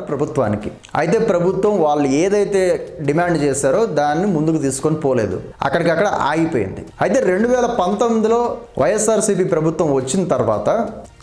ప్రభుత్వానికి. అయితే ప్రభుత్వం వాళ్ళు ఏదైతే డిమాండ్ చేశారో దాన్ని ముందుకు తీసుకొని పోలేదు. అక్కడికక్కడ ఆగిపోయింది. అయితే రెండు వేల పంతొమ్మిదిలో వైఎస్ఆర్సీపీ ప్రభుత్వం వచ్చిన తర్వాత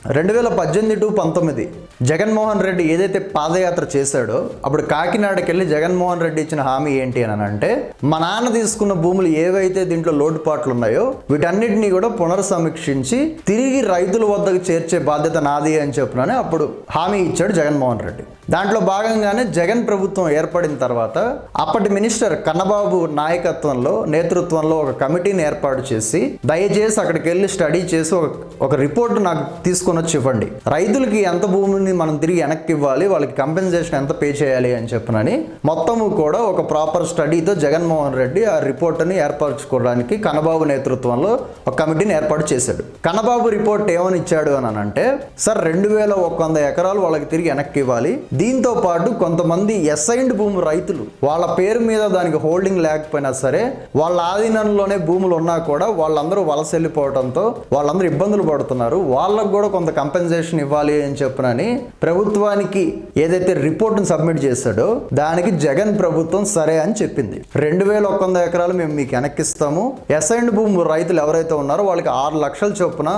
రెండు వేల పద్దెనిమిది టు పంతొమ్మిది జగన్మోహన్ రెడ్డి ఏదైతే పాదయాత్ర చేశాడో అప్పుడు కాకినాడకి వెళ్ళి జగన్మోహన్ రెడ్డి ఇచ్చిన హామీ ఏంటి అని అంటే మా నాన్న తీసుకున్న భూములు ఏవైతే దీంట్లో లోటుపాట్లు ఉన్నాయో వీటన్నిటిని కూడా పునర్సమీక్షించి తిరిగి రైతుల వద్దకు చేర్చే బాధ్యత నాది అని చెప్పినని అప్పుడు హామీ ఇచ్చాడు జగన్మోహన్ రెడ్డి. దాంట్లో భాగంగానే జగన్ ప్రభుత్వం ఏర్పడిన తర్వాత అప్పటి మినిస్టర్ కన్నబాబు నాయకత్వంలో నేతృత్వంలో ఒక కమిటీని ఏర్పాటు చేసి దయచేసి అక్కడికి వెళ్ళి స్టడీ చేసి ఒక ఒక రిపోర్ట్ నాకు తీసుకుని వచ్చి ఇవ్వండి రైతులకి ఎంత భూమిని మనం తిరిగి వెనక్కి ఇవ్వాలి వాళ్ళకి కంపెన్సేషన్ ఎంత పే చేయాలి అని చెప్పనని మొత్తము కూడా ఒక ప్రాపర్ స్టడీతో జగన్మోహన్ రెడ్డి ఆ రిపోర్ట్ని ఏర్పరచుకోవడానికి కనబాబు నేతృత్వంలో ఒక కమిటీని ఏర్పాటు చేశాడు. కనబాబు రిపోర్ట్ ఏమని ఇచ్చాడు అని అంటే సార్ రెండు వేల ఒక వంద ఎకరాలు వాళ్ళకి తిరిగి వెనక్కి ఇవ్వాలి దీంతో పాటు కొంతమంది ఎస్ఐండ్ భూమి రైతులు వాళ్ళ పేరు మీద దానికి హోల్డింగ్ లేకపోయినా సరే వాళ్ళ ఆధీనంలోనే భూములు ఉన్నా కూడా వాళ్ళందరూ వలస వెళ్ళిపోవడంతో వాళ్ళందరూ ఇబ్బందులు పడుతున్నారు. వాళ్ళకు కూడా కొంత కంపెన్సేషన్ ఇవ్వాలి అని చెప్పినని ప్రభుత్వానికి ఏదైతే రిపోర్ట్ని సబ్మిట్ చేశాడో దానికి జగన్ ప్రభుత్వం సరే అని చెప్పింది. రెండు వేల ఒక వంద ఎకరాలు మేము మీకు వెనక్కిస్తాము. ఎస్ఐండ్ భూమి రైతులు ఎవరైతే ఉన్నారో వాళ్ళకి ఆరు లక్షల చొప్పున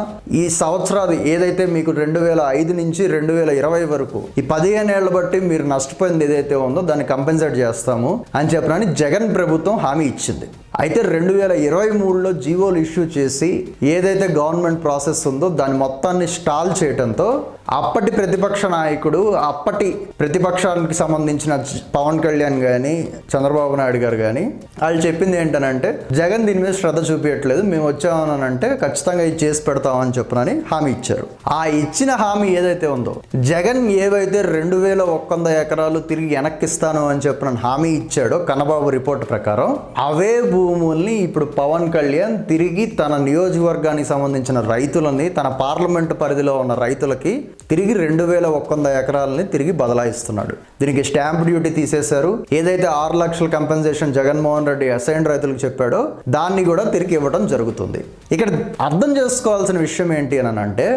ఈ సంవత్సరాది ఏదైతే మీకు రెండు వేల ఐదు నుంచి రెండు వేల ఇరవై వరకు ఈ పదిహేను ఏళ్ళ బట్టి మీరు నష్టపోయింది ఏదైతే ఉందో దాన్ని కంపెన్సేట్ చేస్తాము అని చెప్పినని జగన్ ప్రభుత్వం హామీ ఇచ్చింది. అయితే రెండు వేల ఇరవై మూడులో జీవోలు ఇష్యూ చేసి ఏదైతే గవర్నమెంట్ ప్రాసెస్ ఉందో దాని మొత్తాన్ని స్టాల్ చేయడంతో అప్పటి ప్రతిపక్ష నాయకుడు అప్పటి ప్రతిపక్షానికి సంబంధించిన పవన్ కళ్యాణ్ కానీ చంద్రబాబు నాయుడు గారు కానీ వాళ్ళు చెప్పింది ఏంటనంటే జగన్ దీని మీద శ్రద్ధ చూపించట్లేదు మేము వచ్చామని అంటే ఖచ్చితంగా ఇది చేసి పెడతామని చెప్పునని హామీ ఇచ్చారు. ఆ ఇచ్చిన హామీ ఏదైతే ఉందో జగన్ ఏవైతే రెండు వేల ఒక్క వంద ఎకరాలు తిరిగి వెనక్కిస్తాను అని చెప్పిన హామీ ఇచ్చాడో కన్నబాబు రిపోర్ట్ ప్రకారం అవే భూముల్ని ఇప్పుడు పవన్ కళ్యాణ్ తిరిగి తన నియోజకవర్గానికి సంబంధించిన రైతులని తన పార్లమెంటు పరిధిలో ఉన్న రైతులకి తిరిగి రెండు వేల ఒక్క వంద ఎకరాలని తిరిగి బదలాయిస్తున్నాడు. దీనికి స్టాంప్ డ్యూటీ తీసేశారు. ఏదైతే ఆరు లక్షల కంపెన్సేషన్ జగన్మోహన్ రెడ్డి అసైన్ రైతులకు చెప్పాడో దాన్ని కూడా తిరిగి ఇవ్వడం జరుగుతుంది. ఇక్కడ అర్థం చేసుకోవాల్సిన విషయం ఏంటి అని అంటే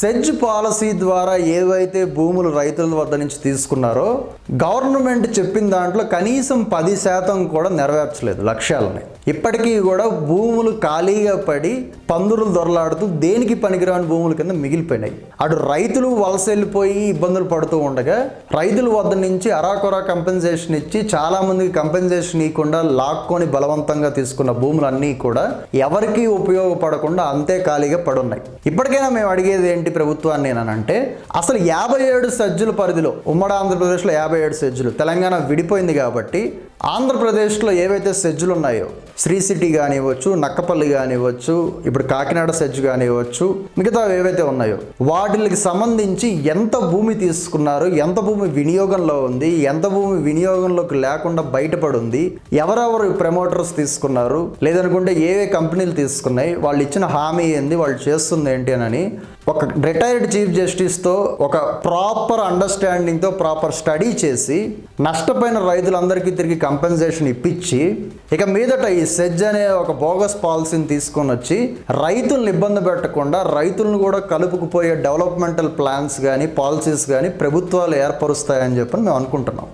సెజ్ పాలసీ ద్వారా ఏవైతే భూములు రైతుల వద్ద నుంచి తీసుకున్నారో గవర్నమెంట్ చెప్పిన దాంట్లో కనీసం పది శాతం కూడా నెరవేర్చలేదు లక్ష్యాలని. ఇప్పటికీ కూడా భూములు ఖాళీగా పడి పందురులు దొరలాడుతూ దేనికి పనికిరాని భూముల కింద మిగిలిపోయినాయి. అటు రైతులు వలస వెళ్ళిపోయి ఇబ్బందులు పడుతూ ఉండగా రైతుల వద్ద నుంచి అరాకొరా కంపెన్సేషన్ ఇచ్చి చాలా మందికి కంపెన్సేషన్ ఇవ్వకుండా లాక్కొని బలవంతంగా తీసుకున్న భూములన్నీ కూడా ఎవరికీ ఉపయోగపడకుండా అంతే ఖాళీగా పడున్నాయి. ఇప్పటికైనా మేము అడిగేది ఏంటి ప్రభుత్వాన్ని అంటే అసలు యాభై ఏడు సజ్జుల పరిధిలో ఉమ్మడి ఆంధ్రప్రదేశ్లో యాభై ఏడు సజ్జులు తెలంగాణ విడిపోయింది కాబట్టి ఆంధ్రప్రదేశ్లో ఏవైతే సెజ్జులు ఉన్నాయో శ్రీ సిటీ కానివ్వచ్చు నక్కపల్లి కానివ్వచ్చు ఇప్పుడు కాకినాడ సెజ్ కానివ్వచ్చు మిగతా ఏవైతే ఉన్నాయో వాటికి సంబంధించి ఎంత భూమి తీసుకున్నారు ఎంత భూమి వినియోగంలో ఉంది ఎంత భూమి వినియోగంలోకి లేకుండా బయటపడి ఉంది ఎవరెవరు ప్రమోటర్స్ తీసుకున్నారు లేదనుకుంటే ఏవే కంపెనీలు తీసుకున్నాయి వాళ్ళు ఇచ్చిన హామీ ఏంది వాళ్ళు చేస్తుంది ఏంటి అని ఒక రిటైర్డ్ చీఫ్ జస్టిస్తో ఒక ప్రాపర్ అండర్స్టాండింగ్తో ప్రాపర్ స్టడీ చేసి నష్టపోయిన రైతులందరికీ తిరిగి కంపెన్సేషన్ ఇప్పించి ఇక మీదట ఈ సెజ్ అనే ఒక బోగస్ పాలసీని తీసుకొని వచ్చి రైతులను ఇబ్బంది పెట్టకుండా రైతులను కూడా కలుపుకుపోయే డెవలప్మెంటల్ ప్లాన్స్ కానీ పాలసీస్ కానీ ప్రభుత్వాలు ఏర్పరుస్తాయని చెప్పని మేము అనుకుంటున్నాం.